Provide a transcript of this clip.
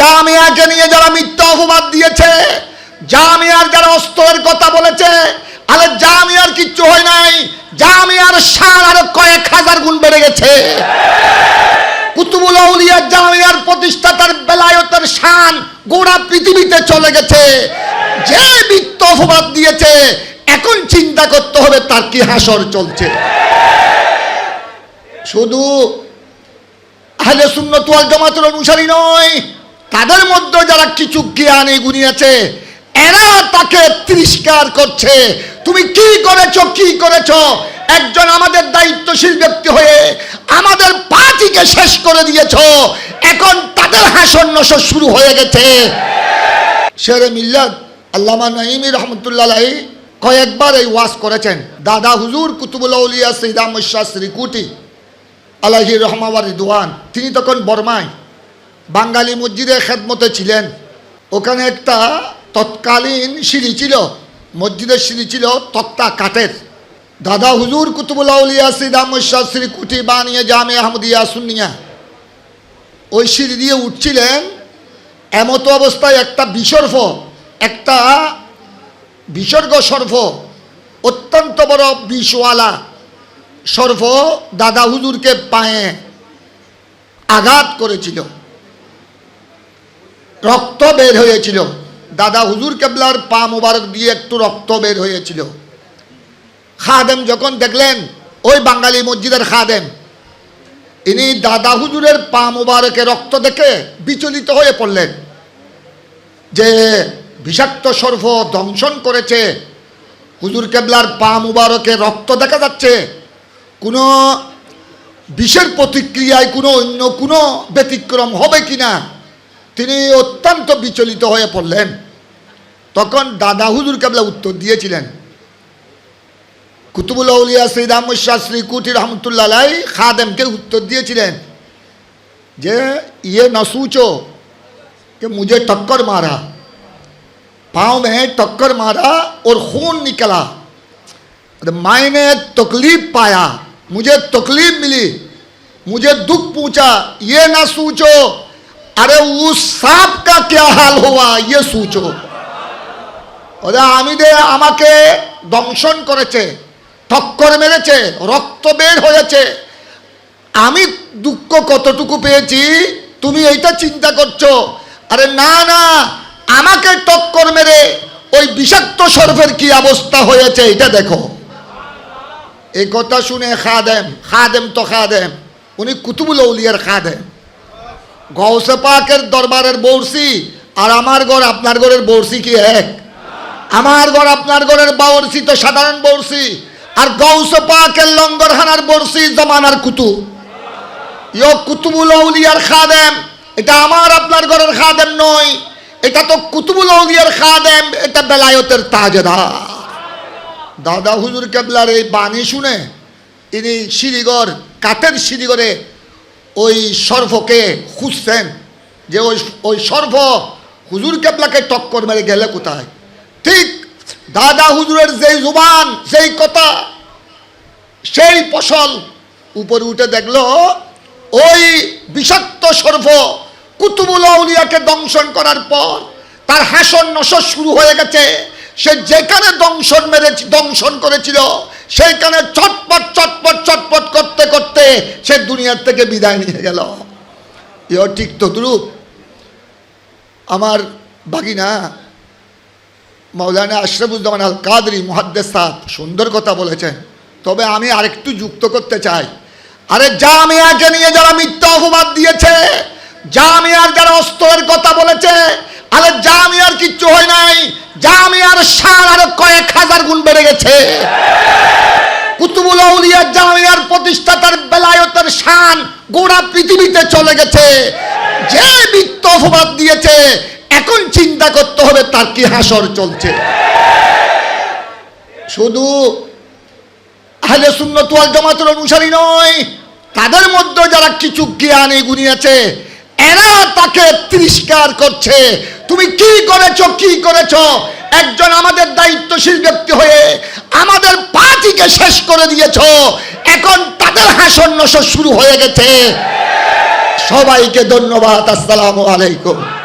জামিয়াকে নিয়ে যারা মিথ্যা অপবাদ দিয়েছে, জামিয়ার যারা অস্ত্রের কথা বলেছে, আরে জামিয়ার কিচ্ছু হয় নাই, জামিয়ার শান আরও কয়েক হাজার গুণ বেড়ে গেছে। কুতুবুল আউলিয়া জামিয়ার প্রতিষ্ঠাতার বেলায়তের শান গোড়া পৃথিবীতে চলে গেছে। যে মিথ্যা অপবাদ দিয়েছে, এখন চিন্তা করতে হবে তার কি হাসর চলছে। শুধু আহলে সুন্নত ওয়াল জামাতের অনুসারী নয় তাদের মধ্যে যারা কিছু জ্ঞানী গুণী আছে, এরা তাকে তিরস্কার করছে। তুমি কি করেছ কি করেছ? একজন আমাদের দায়িত্বশীল ব্যক্তি হয়ে আমাদের পার্টিকে শেষ করে দিয়েছ। এখন তাদের হাসন নসর শুরু হয়ে গেছে। শেরে মিল্লাত আল্লামা নাইমি রহমতুল্লাহ কয়েকবার এই ওয়াজ করেছেন। দাদা হুজুর কুতুবুল আউলিয়া সৈদাম শাহ শ্রীকুটি আলাহি রহমাওয়ার রিদওয়ান, তিনি তখন বর্মায় বাঙালি মসজিদের খেদমতে ছিলেন। ওখানে একটা তৎকালীন সিঁড়ি ছিল। মসজিদের সিঁড়ি ছিল তক্তা কাঠের। দাদা হুজুর কুতুবুল্লাউলিয়া সিদাম শ্রী কুটি বানিয়ে জামে আহমদিয়া সুনিয়া ওই সিঁড়ি দিয়ে উঠছিলেন। এমতো অবস্থায় একটা বিসর্ফ একটা বিসর্গ সর্ফ অত্যন্ত বড় বিষওয়ালা সর্ফ দাদা হুজুরকে পায়ে আঘাত করেছিল। রক্ত বের হয়েছিল। দাদা হুজুর কেবলার পা মোবারক দিয়ে একটু রক্ত বের হয়েছিল। খাদেম যখন দেখলেন, ওই বাঙালি মসজিদের খাদেম, ইনি দাদা হুজুরের পা মোবারকে রক্ত দেখে বিচলিত হয়ে পড়লেন। যে বিষাক্ত সর্ফ দংশন করেছে, হুজুর কেবলার পা মুবারকে রক্ত দেখা যাচ্ছে, কোনো বিষের প্রতিক্রিয়ায় কোনো অন্য কোনো ব্যতিক্রম হবে কিনা তিনি অত্যন্ত বিচলিত হয়ে পড়লেন তখন দাদা হুজুর কেবলা উত্তর দিয়েছিলেন কুতুবুল আউলিয়া সৈদ আহমদ শাহ শ্রী কুটি রহমতুল্লাহ আলাই খাদেমকে উত্তর দিয়েছিলেন যে ইয়ে न सोचो कि मुझे टक्कर मारा पाँव में टक्कर मारा और खून निकला तो मैंने तकलीफ पाया मुझे तकलीफ मिली मुझे दुख पूछा ये ना सोचो अरे उस सांप का क्या हाल हुआ ये सोचो ওরা আমি দে আমাকে দংশন করেছে ঠক্কর মেরেছে রক্ত বের হয়েছে আমি দুঃখ কতটুকু পেয়েছি তুমি এইটা চিন্তা করছো আরে না না আমাকে টক্কর মেরে ওই বিষাক্ত সর্ফের কি অবস্থা হয়েছে এটা দেখো এই কথা শুনে খাদেম খাদেম তো খাদেম উনি কুতুবুল উলিয়ার খাদেম গৌসে পাকের দরবারের বর্ষি আর আমার ঘর আপনার ঘরের বর্ষি কি এক? আমার ঘর আপনার ঘরের বর্ষি তো সাধারণ বর্ষি আর গৌসে পাকের লঙ্গরহানার বর্ষি জমানার কুতুব ইয় কুতুবুল আউলিয়ার খাদেম, এটা আমার আপনার ঘরের খাদেম নয়, এটা তো কুতুবুল আউলিয়ার খাদেম, এটা বেলায়তের তাজেদার। দাদা হুজুর কেবলার এই বাণী শুনে, ইনি শিরিগড় কাঠের শিরিগড়ে ওই সর্ফকে খুঁজছেন যে ওই ওই সর্ফ হুজুর কেবলাকে টক্কর মেরে গেলে কোথায়? ঠিক দাদা হুজুরের যেই জুবান সেই কথা, সেই ফসল উপরে উঠে দেখল, ওই বিষাক্ত সর্ব কুতুবুল আউলিয়াকে দংশন করার পর তার হাসন নসর শুরু হয়ে গেছে। সে যেখানে দংশন মেরে দংশন করেছিল, সেইখানে চটপট চটপট চটপট করতে করতে সে দুনিয়ার থেকে বিদায় নিয়ে গেল। ইয় ঠিক তদ্রুপ। আমার বাগিনা মৌলানা আশরাফুজ্জামান আল কাদরি মুহাদ্দেস সাহেব সুন্দর কথা বলেছেন। তবে আমি আরেকটু যুক্ত করতে চাই। আরে জামিয়াকে নিয়ে যারা মিথ্যা অপবাদ দিয়েছে, জামিয়ার যারা অস্ত্রের কথা বলেছে, আরে জামিয়ার কিচ্ছু হয় নাই। জামিয়ার সার আরও কয়েক হাজার গুণ বেড়ে গেছে। কুতুবুল আউলিয়া জামিয়ার প্রতিষ্ঠাতার বেলায়তের শান গোড়া পৃথিবীতে চলে গেছে। যে মিথ্যা অপবাদ দিয়েছে, এখন চিন্তা করতে হবে তার কি হাসর চলছে। শুধু আহলে সুন্নত ওয়াল জামাতের অনুসারী নয়, তাদের মধ্যে যারা কিছু জ্ঞানী গুণী এরা তাকে তিরস্কার করছে। তুমি কি করেছ কি করেছ? একজন আমাদের দায়িত্বশীল ব্যক্তি হয়ে আমাদের পার্টিকে শেষ করে দিয়েছ। এখন তাদের হাসন নসর শুরু হয়ে গেছে। সবাইকে ধন্যবাদ, আসসালাম আলাইকুম।